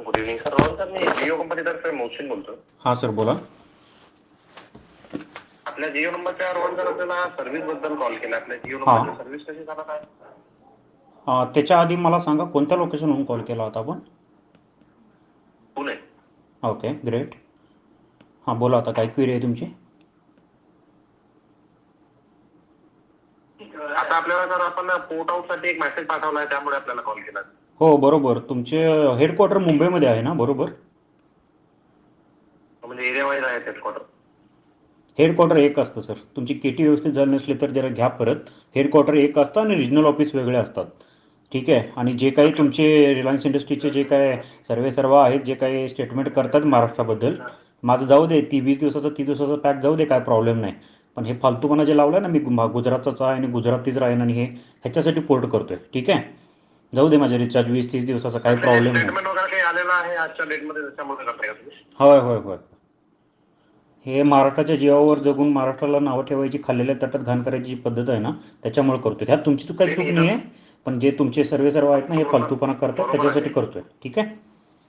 Good evening sir Rohan sir मी जिओ कंपनीतर्फे मोहसिन बोलतो हां सर बोला आपल्या जिओ नंबरच्या रोहन सर आपल्याला सर्व्हिसबद्दल कॉल केला आपल्या जिओ हा. नंबरची सर्व्हिस कशी चालत आहे अं, त्याच्या आधी मला सांगा कोणत्या लोकेशनहून कॉल केला होता आपण पुणे ओके ग्रेट हां बोला आता काय क्वेरी आहे तुमची आता आपल्याला सर आपण पोर्ट आउटसाठी एक मेसेज पाठवला आहे त्यामुळे आपल्याला कॉल केला हो बरोबर. तुमचे हेडक्वार्टर मुंबईमध्ये आहे ना बरोबर? म्हणजे एरिया वाईज हेडक्वार्टर हेडक्वार्टर एक असतं सर तुमची केटी व्यवस्थित झाली नसली तर जरा घ्या परत. हेडक्वार्टर एक असतं आणि रिजनल ऑफिस वेगळे असतात. ठीक आहे? आणि जे काही तुमचे रिलायन्स इंडस्ट्रीचे जे काय सर्वे सर्व आहेत जे काही स्टेटमेंट करतात महाराष्ट्राबद्दल माझं जाऊ दे ती वीस दिवसाचं तीस दिवसाचं पॅक जाऊ दे काय प्रॉब्लेम नाही. पण हे फालतूपणा जे लावलं ना मी गुजरातचाच आहे आणि गुजरातीच राहीन आणि हे ह्याच्यासाठी पोर्ट करतोय. ठीक आहे? जाऊ दे माझे रिचार्ज वीस तीस दिवसाचा काही प्रॉब्लेम नाही. स्टेटमेंट वगैरे काही आलेलं आहे आजच्या डेटमध्ये त्याच्यामुळे करताय का तुम्ही होय होय होय. हे महाराष्ट्राच्या जीवावर जगून महाराष्ट्राला नावं ठेवायची खाल्लेल्या ताटात घाण करायची जी पद्धत आहे ना त्याच्यामुळे करतोय. ह्यात तुमची चूक काही चूक नाही आहे पण जे तुमचे सर्वे सर्व आहेत ना हे फालतूपणा करतात त्याच्यासाठी करतोय. ठीक आहे?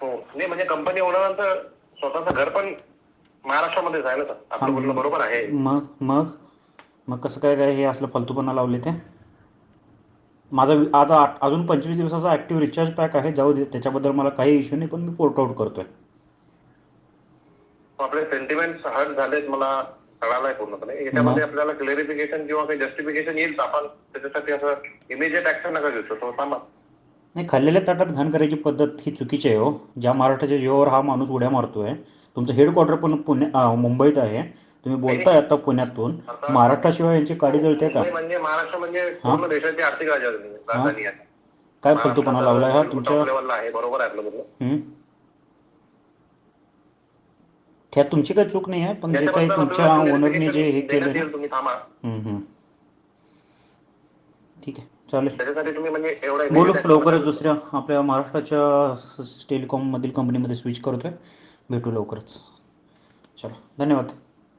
हो. नाही म्हणजे कंपनी ओनरांचं स्वतःचं घर पण महाराष्ट्रामध्येच आहे ना सर? आपलं बोलणं बरोबर आहे. मग मग मग कसं काय काय हे असलं फालतूपणा लावले ते? माझा आज अजून पंचवीस दिवसाचा ॲक्टिव्ह रिचार्ज पॅक आहे जाऊ दे त्याच्याबद्दल मला काही इश्यू नाही पण मी पोर्ट आउट करतोय. आपले सेंटिमेंट हर्ट झालेत मला कळालाय पूर्णपणे. याच्यामध्ये आपल्याला क्लेरिफिकेशन किंवा काही जस्टिफिकेशन येईल आपण त्याच्यासाठी असं इमिजिएट ऍक्शन नका घेऊ तो थांबा. नाही खाल्लेल्या ताटात घाण करायची पद्धत ही चुकीची आहे हो. ज्या महाराष्ट्राच्या जीवावर हा माणूस उड्या मारतोय तुमचं हेडक्वार्टर पण पुणे मुंबईत आहे. तुम्ही बोलताय आता पुण्यातून. महाराष्ट्राशिवाय यांची काडी जळते का? मुंबई म्हणजे महाराष्ट्र म्हणजे पूर्ण देशाची आर्थिक राजधानी राजधानी आहे. काय फालतूपणा लावलाय हा तुमच्या? लेवलला आहे. बरोबर आहे आपलं बोलणं. हं? त्यात तुमची काही चूक नाही आहे पण जे काही त्याच्याबद्दल तुमच्या आपल्याला ओनरने जे हे केलं देण्यात येईल, तुम्ही थांबा. हं, हं. ठीक आहे चालेल. त्याच्यासाठी तुम्ही म्हणजे एवढा बोलू लवकरच दुसऱ्या आपल्या महाराष्ट्राच्या टेलिकॉममधील कंपनीमध्ये स्विच करतोय. भेटू लवकरच. चलो धन्यवाद.